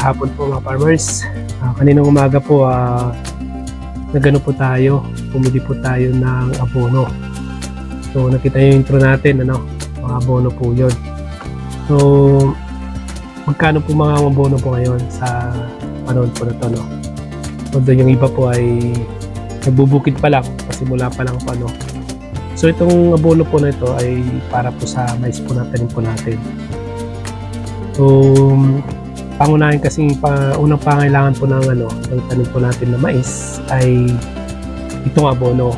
hapon po mga farmers. Ah, kaninang umaga po, ah, nagano po tayo, pumili po tayo ng abono. So nakita niyo yung intro natin, ano, mga abono po yun. So, magkano po mga abono po ngayon sa panahon po na to, no? Although yung iba po ay nagbubukid pa lang, kasi mula pa lang po, ano. So itong abono po na ito ay para po sa mais po na tanim po natin. So, pangunahin kasing pa, unang pangailangan po ng ano, ng tanim po natin na mais ay itong abono.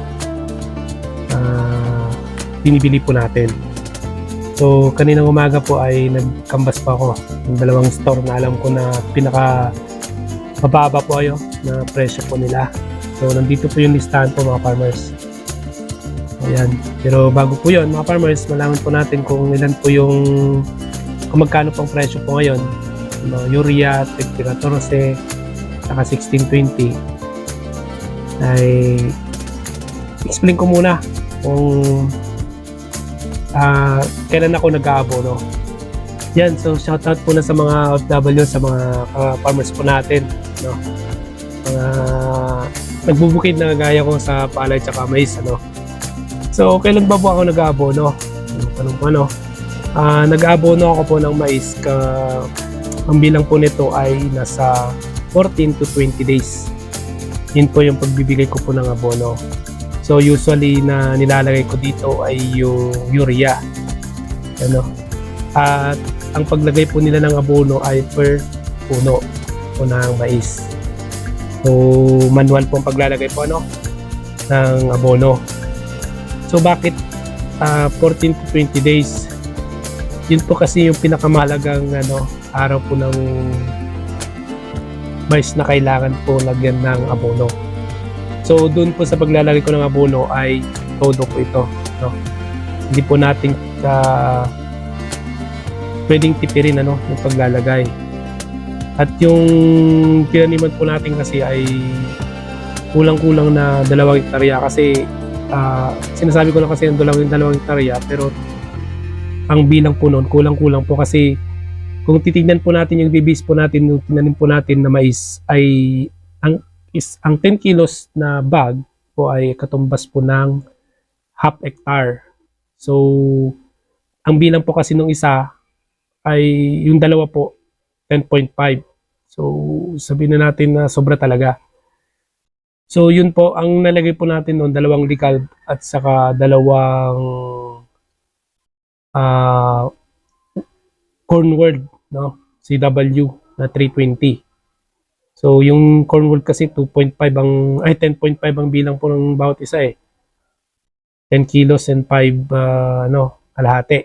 Ah, binibili po natin. So, kaninang umaga po ay nagkambas pa ako ng dalawang store na alam ko na pinaka mababa po ayo na presyo po nila. So, nandito po yung listahan po mga farmers. Ayan. Pero bago po yun, mga farmers, malaman po natin kung ilan po yung kung magkano pong presyo po ngayon no, urea 2014 saka 1620 ay explain ko muna kung ah kailan ako nag-aabono yan so shoutout po na sa mga OFW sa mga ah, farmers po natin no? Mga nagbubukid na gaya ko sa palay tsaka mais ano? So kailan ba po ako nag-aabono ano po ano? Ah, nag-aabono ako po ng mais ka ang bilang po nito ay nasa 14 to 20 days. Yun po yung pagbibigay ko po ng abono. So usually na nilalagay ko dito ay yung urea. Ano? At ang paglagay po nila ng abono ay per puno po ng mais. So manual po ang paglalagay po ano ng abono. So bakit ah, 14 to 20 days? yun po kasi yung pinakamalagang ano, araw po ng mais na kailangan po lagyan ng abono. So doon po sa paglalagay ko ng abono ay todo po ito. No? Hindi po natin uh, pwedeng tipirin ano, yung paglalagay. At yung pinaniman po natin kasi ay kulang-kulang na dalawang hektarya kasi ah, sinasabi ko lang kasi yung dalawang, dalawang hektarya pero ang bilang po noon, kulang-kulang po kasi kung titignan po natin yung bibis po natin, yung tinanim po natin na mais ay ang is ang 10 kilos na bag po ay katumbas po ng half hectare. So ang bilang po kasi nung isa ay yung dalawa po 10.5. So sabihin na natin na sobra talaga. So yun po ang nalagay po natin noon dalawang decal at saka dalawang uh, Cornwall, no? CW na 320. So, yung Cornwall kasi 2.5 ang, ay 10.5 ang bilang po ng bawat isa eh. 10 kilos and 5, uh, ano, kalahati.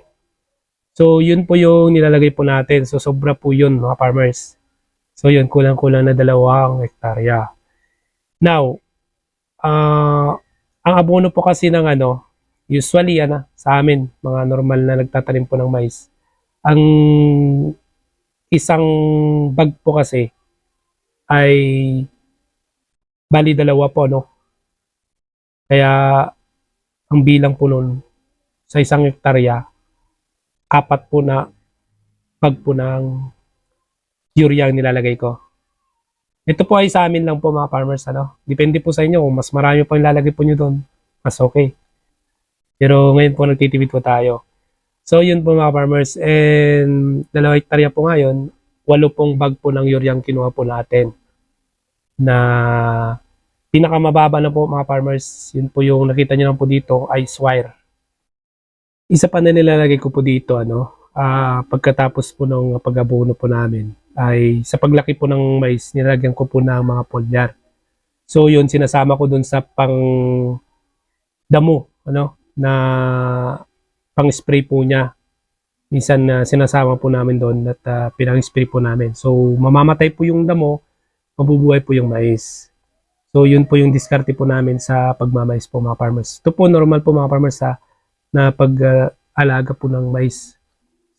So, yun po yung nilalagay po natin. So, sobra po yun, mga farmers. So, yun, kulang-kulang na dalawang hektarya. Now, uh, ang abono po kasi ng ano, usually ano, sa amin, mga normal na nagtatanim po ng mais, ang isang bag po kasi ay bali dalawa po, no? Kaya ang bilang po nun sa isang hektarya, apat po na bag po ng urea ang nilalagay ko. Ito po ay sa amin lang po mga farmers, ano? Depende po sa inyo kung mas marami po yung lalagay po nyo doon, mas okay. Pero ngayon po nagtitipid po tayo. So yun po mga farmers. And dalawa hektarya po ngayon, walo pong bag po ng urea kinuha po natin. Na pinakamababa na po mga farmers, yun po yung nakita nyo lang po dito, ice wire. Isa pa na nilalagay ko po dito, ano, ah, pagkatapos po ng pag-abono po namin, ay sa paglaki po ng mais, nilagyan ko po ng mga polyar. So yun, sinasama ko dun sa pang damo, ano, na pang-spray po niya. Minsan na sinasama po namin doon at uh, pinang-spray po namin. So mamamatay po yung damo, mabubuhay po yung mais. So yun po yung diskarte po namin sa pagmamais po mga farmers. Ito po normal po mga farmers sa na pag-alaga po ng mais.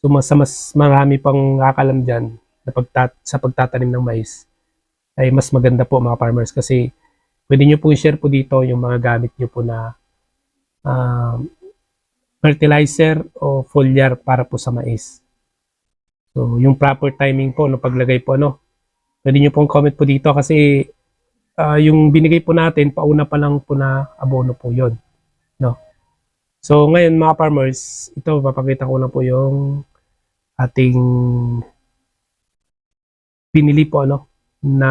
So mas, mas marami pang kakalam dyan na pagtat sa pagtatanim ng mais ay mas maganda po mga farmers kasi pwede nyo po i-share po dito yung mga gamit nyo po na um, fertilizer o foliar para po sa mais. So, yung proper timing po no paglagay po no Pwede nyo pong comment po dito kasi ah, yung binigay po natin, pauna pa lang po na abono po yon No? So ngayon mga farmers, ito papakita ko na po yung ating pinili po ano na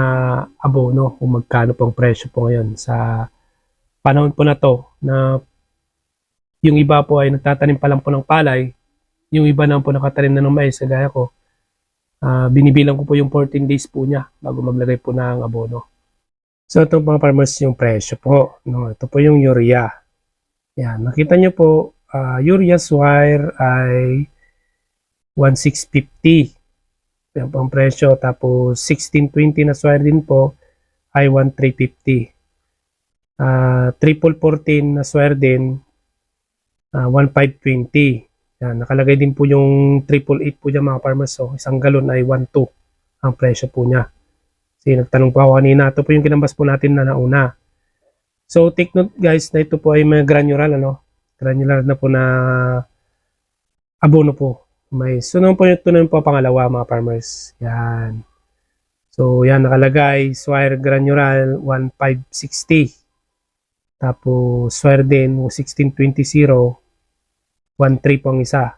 abono kung magkano pong presyo po ngayon sa panahon po na to na yung iba po ay nagtatanim pa lang po ng palay yung iba naman po nakatanim na ng mais kagaya ko ah, binibilang ko po yung 14 days po niya bago maglagay po ng abono so ito mga farmers yung presyo po no? ito po yung urea yan nakita nyo po ah, urea swire ay 1650 yan po ang presyo. Tapos 1620 na swire din po ay 1350. Ah, triple 14 na swire din ah, 1520. Yan, nakalagay din po yung triple 8 po dyan mga farmers. So, isang galon ay 12 ang presyo po niya. Kasi nagtanong po ako kanina. Ito po yung kinambas po natin na nauna. So, take note guys na ito po ay may granular ano. Granular na po na abono po. May sunod po ito na po pangalawa mga farmers. Yan. So yan nakalagay Swire Granular 1560. Tapos Swire din 1620 13 po ang isa.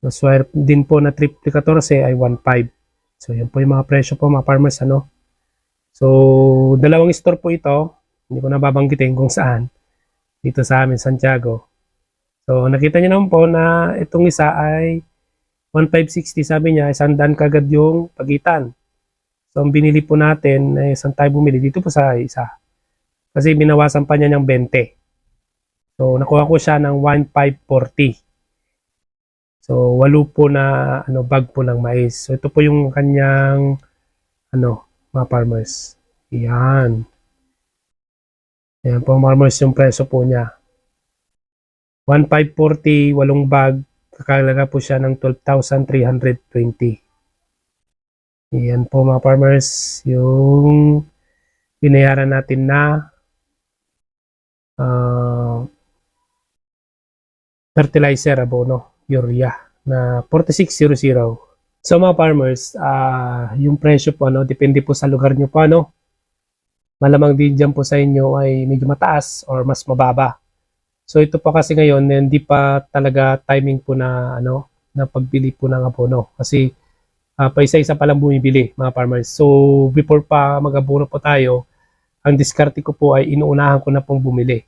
So Swire din po na triple 14 ay 15. So yan po yung mga presyo po mga farmers ano. So dalawang store po ito. Hindi ko na babanggitin kung saan. Dito sa amin Santiago. So nakita niyo naman po na itong isa ay 1560 sabi niya, isang daan kagad yung pagitan. So, ang binili po natin, eh, isang tayo bumili dito po sa isa. Kasi binawasan pa niya ng 20. So, nakuha ko siya ng 1540. So, walo po na ano, bag po ng mais. So, ito po yung kanyang ano, mga farmers. Yan. Yan po, farmers, yung preso po niya. 1540, walong bag, kakalaga po siya ng 12,320. Yan po mga farmers, yung binayaran natin na ah, fertilizer abono, urea na 4600. So mga farmers, ah, yung presyo po ano, depende po sa lugar nyo po ano. Malamang din dyan po sa inyo ay medyo mataas or mas mababa. So ito pa kasi ngayon hindi pa talaga timing po na ano na pagbili po ng abono kasi ah, pa isa-isa pa lang bumibili mga farmers. So before pa mag-abono po tayo, ang diskarte ko po ay inuunahan ko na pong bumili.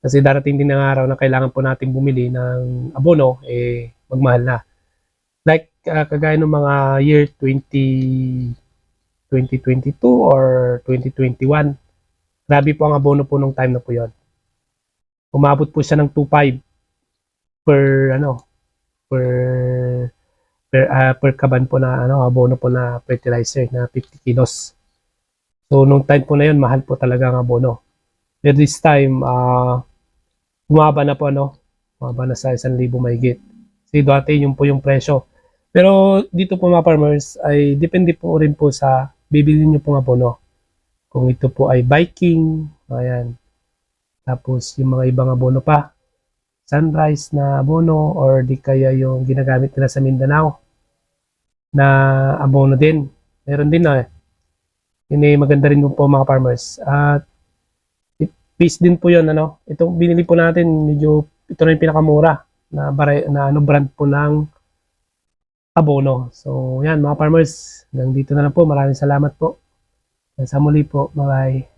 Kasi darating din ang araw na kailangan po nating bumili ng abono eh magmahal na. Like ah, kagaya ng mga year 20 2022 or 2021. Grabe po ang abono po nung time na po 'yon umabot po siya ng 2.5 per ano per per ah, per kaban po na ano abono po na fertilizer na 50 kilos. So nung time po na yun mahal po talaga ang abono. But this time ah bumaba na po ano, bumaba na sa 1,000 mahigit. Kasi dati yun po yung presyo. Pero dito po mga farmers ay depende po rin po sa bibili niyo pong abono. Kung ito po ay Viking, ayan, tapos yung mga ibang abono pa. Sunrise na abono or di kaya yung ginagamit nila sa Mindanao na abono din. Meron din na eh. Yun eh, maganda rin po mga farmers. At peace din po yun. Ano? Ito binili po natin, medyo ito na yung pinakamura na, bare, na ano, brand po ng abono. So yan mga farmers, hanggang dito na lang po. Maraming salamat po. Sa muli po. Bye-bye.